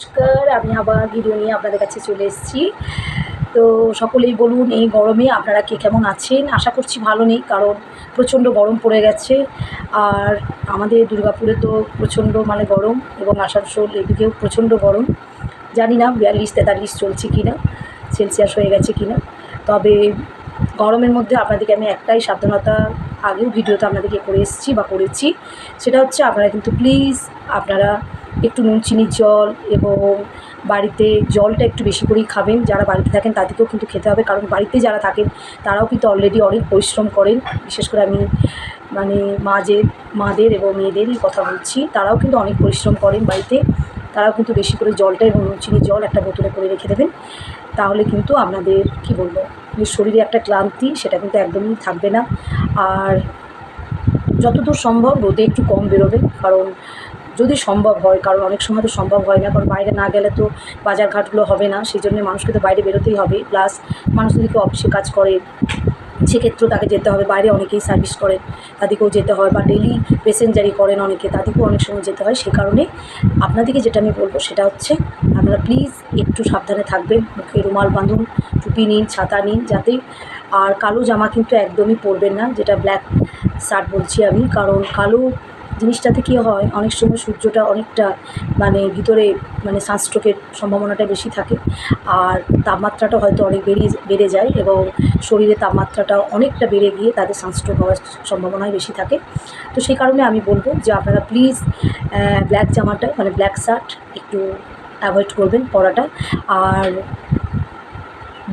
নমস্কার, আমি আবার ভিডিও নিয়ে আপনাদের কাছে চলে এসেছি। তো সকলেই বলুন, এই গরমে আপনারা কে কেমন আছেন? আশা করছি ভালো নেই, কারণ প্রচণ্ড গরম পড়ে গেছে। আর আমাদের দুর্গাপুরে তো প্রচণ্ড মানে গরম এবং আসানসোল এদিকেও প্রচণ্ড গরম। জানি না, বিয়াল্লিশ, তেতাল্লিশ চলছে কি না সেলসিয়াস হয়ে গেছে কি না তবে গরমের মধ্যে আপনাদেরকে আমি একটাই সাবধানতা আগেও ভিডিওতে আপনাদেরকে করে এসেছি বা করেছি, সেটা হচ্ছে আপনারা কিন্তু প্লিজ আপনারা একটু নুন চিনির জল এবং বাড়িতে জলটা একটু বেশি করেই খাবেন। যারা বাড়িতে থাকেন তাদেরকেও কিন্তু খেতে হবে। কারণ বাড়িতে যারা থাকেন, তারাও কিন্তু অলরেডি অনেক পরিশ্রম করেন। বিশেষ করে আমি মানে মাদের মাদের এবং মেয়েদেরই কথা বলছি, তারাও কিন্তু অনেক পরিশ্রম করেন বাড়িতে। তারাও কিন্তু বেশি করে জলটা এবং নুন চিনির জল একটা বোতলে করে রেখে দেবেন। তাহলে কিন্তু আপনাদের, কি বলব শরীরে একটা ক্লান্তি, সেটা কিন্তু একদমই থাকবে না। আর যতদূর সম্ভব রোদে একটু কম বেরোবে কারণ যদি সম্ভব হয়, কারণ অনেক সময় তো সম্ভব হয় না, কারণ বাইরে না গেলে তো বাজারঘাটগুলো হবে না সেই জন্য মানুষকে তো বাইরে বেরোতেই হবে। প্লাস মানুষ যদি কেউ অফিসে কাজ করে, সেক্ষেত্রেও তাকে যেতে হবে, বাইরে অনেকেই সার্ভিস করেন তাদেরকেও যেতে হয় বা ডেলি প্যাসেঞ্জারি করেন অনেকে, তাদেরকেও অনেক সময় যেতে হয় সেই কারণে আপনাদেরকে যেটা আমি বলব সেটা হচ্ছে আপনারা প্লিজ একটু সাবধানে থাকবেন, মুখে রুমাল বাঁধুন, টুপি নিন, ছাতা নিন, যাতে আর কালো জামা কিন্তু একদমই পরবেন না, যেটা ব্ল্যাক শার্ট বলছি আমি, কারণ কালো জিনিসটাতে কী হয়? অনেক সময় সূর্যটা অনেকটা মানে ভিতরে মানে সানস্ট্রোকের সম্ভাবনাটা বেশি থাকে। আর তাপমাত্রাটা হয়তো অনেক বেরিয়ে বেড়ে যায় এবং শরীরে তাপমাত্রাটা অনেকটা বেড়ে গিয়ে তাদের সানস্ট্রোক হওয়ার সম্ভাবনাই বেশি থাকে। তো সেই কারণে আমি বলব যে আপনারা প্লিজ ব্ল্যাক জামাটা মানে ব্ল্যাক শার্ট একটু অ্যাভয়েড করবেন পরাটা। আর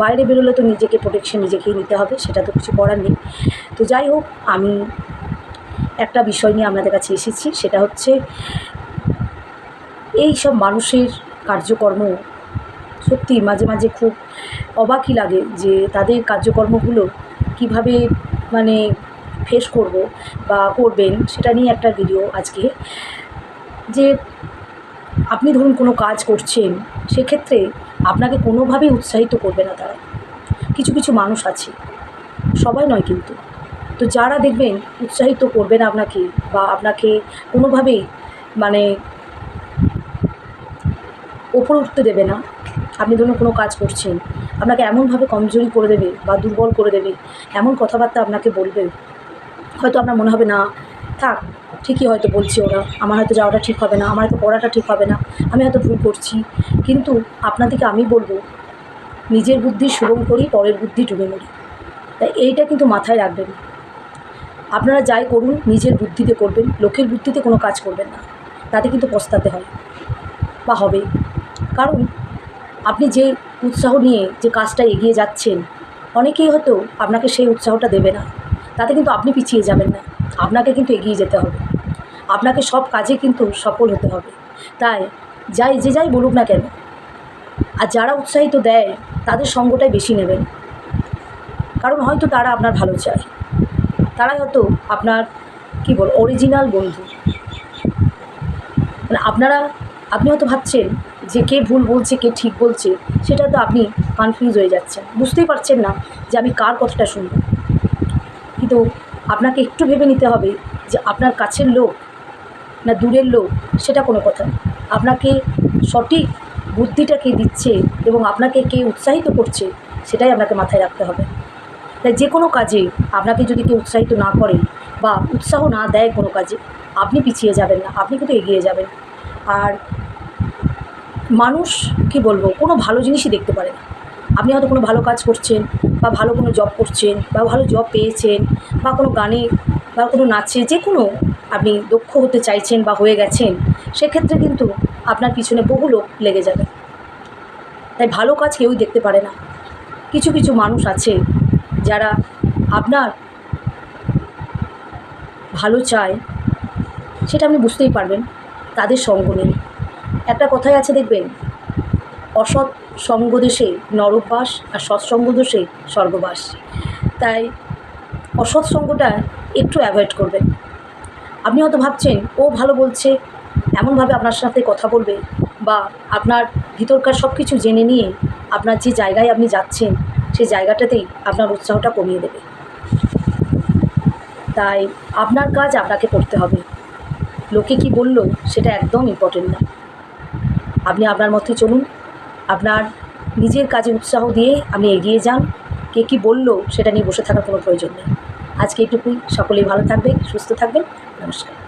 বাইরে বেরোলে তো নিজেকে প্রোটেকশন নিজেকেই নিতে হবে, সেটা তো কিছু করার নেই। তো যাই হোক, আমি একটা বিষয় নিয়ে আপনাদের কাছে এসেছি, সেটা হচ্ছে এই সব মানুষের কার্যকর্ম সত্যি মাঝে মাঝে খুব অবাকই লাগে যে তাদের কার্যকর্মগুলো কীভাবে মানে ফেস করব বা করবেন সেটা নিয়ে একটা ভিডিও আজকে। যে আপনি ধরুন কোনো কাজ করছেন, সেক্ষেত্রে আপনাকে কোনোভাবেই উৎসাহিত করবে না তারা। কিছু কিছু মানুষ আছে, সবাই নয় কিন্তু। তো যারা দেখবেন উৎসাহিত করবে না আপনাকে বা আপনাকে কোনোভাবেই মানে ওপরে উঠতে দেবে না, আপনি ধরুন কোনো কাজ করছেন, আপনাকে এমনভাবে কমজোরি করে দেবে বা দুর্বল করে দেবে, এমন কথাবার্তা আপনাকে বলবে, হয়তো আপনার মনে হবে না, থাক, ঠিকই হয়তো বলছি ওরা, আমার হয়তো যাওয়াটা ঠিক হবে না, আমার হয়তো পড়াটা ঠিক হবে না, আমি হয়তো ভুল করছি। কিন্তু আপনাদেরকে আমি বলব, নিজের বুদ্ধি সুগম করি, পরের বুদ্ধি ডুবে মরি। তাই এইটা কিন্তু মাথায় রাখবেন। আপনারা যাই করুন, নিজের বুদ্ধিতে করবেন, লোকের বুদ্ধিতে কোনো কাজ করবেন না। তাতে কিন্তু পস্তাতে হয়। বা হবে কারণ আপনি যে উৎসাহ নিয়ে যে কাজটা এগিয়ে যাচ্ছেন, অনেকেই হয়তো আপনাকে সেই উৎসাহটা দেবে না। তাতে কিন্তু আপনি পিছিয়ে যাবেন না। আপনাকে কিন্তু এগিয়ে যেতে হবে। আপনাকে সব কাজে কিন্তু সফল হতে হবে। তাই যাই, যে যাই বলুক না কেন, আর যারা উৎসাহিত দেয়, তাদের সঙ্গটাই বেশি নেবেন। কারণ হয়তো তারা আপনার ভালো চায়। তারাই হয়তো আপনার, কী বল অরিজিনাল বন্ধু। মানে আপনারা, আপনি হয়তো ভাবছেন যে কে ভুল বলছে, কে ঠিক বলছে, সেটা তো আপনি কনফিউজ হয়ে যাচ্ছেন। বুঝতেই পারছেন না যে আমি কার কথাটা শুনব। কিন্তু আপনাকে একটু ভেবে নিতে হবে যে আপনার কাছের লোক না দূরের লোক, সেটা কোনো কথা আপনাকে সঠিক বুদ্ধিটা কে দিচ্ছে এবং আপনাকে কে উৎসাহিত করছে, সেটাই আপনাকে মাথায় রাখতে হবে। তাই যে কোনো কাজে আপনাকে যদি কেউ উৎসাহিত না করে বা উৎসাহ না দেয় কোনো কাজে, আপনি পিছিয়ে যাবেন না, আপনি কিন্তু এগিয়ে যাবেন। আর মানুষ, কি বলব, কোনো ভালো জিনিসই দেখতে পারে না। আপনি হয়তো কোনো ভালো কাজ করছেন বা ভালো কোনো জব করছেন বা ভালো জব পেয়েছেন বা কোনো গানে বা কোনো নাচে যে কোনো আপনি দক্ষ হতে চাইছেন বা হয়ে গেছেন, সেক্ষেত্রে কিন্তু আপনার পিছনে বহু লোক লেগে যাবে। তাই ভালো কাজ কেউই দেখতে পারে না। কিছু কিছু মানুষ আছে যারা আপনার ভালো চায়, সেটা আপনি বুঝতেই পারবেন, তাদের সঙ্গ নিন। একটা কথাই আছে দেখবেন, অসৎ সঙ্গ দেশে নরকবাস আর সৎসঙ্গ দোষে স্বর্গবাস। তাই অসৎ সঙ্গটা একটু অ্যাভয়েড করবেন। আপনি হয়তো ভাবছেন, ও ভালো বলছে, এমনভাবে আপনার সাথে কথা বলবে বা আপনার ভিতরকার সব কিছু জেনে নিয়ে আপনার যে জায়গায় আপনি যাচ্ছেন সেই জায়গাটাতেই আপনার উৎসাহটা কমিয়ে দেবে। তাই আপনার কাজ আপনাকে করতে হবে। লোকে কি বলল সেটা একদম ইম্পর্টেন্ট না। আপনি আপনার মধ্যে চলুন। আপনার নিজের কাজে উৎসাহ দিয়ে আপনি এগিয়ে যান। কে কী বলল সেটা নিয়ে বসে থাকার কোনো প্রয়োজন নেই। আজকে এটুকুই সকলেই ভালো থাকবেন, সুস্থ থাকবেন। নমস্কার।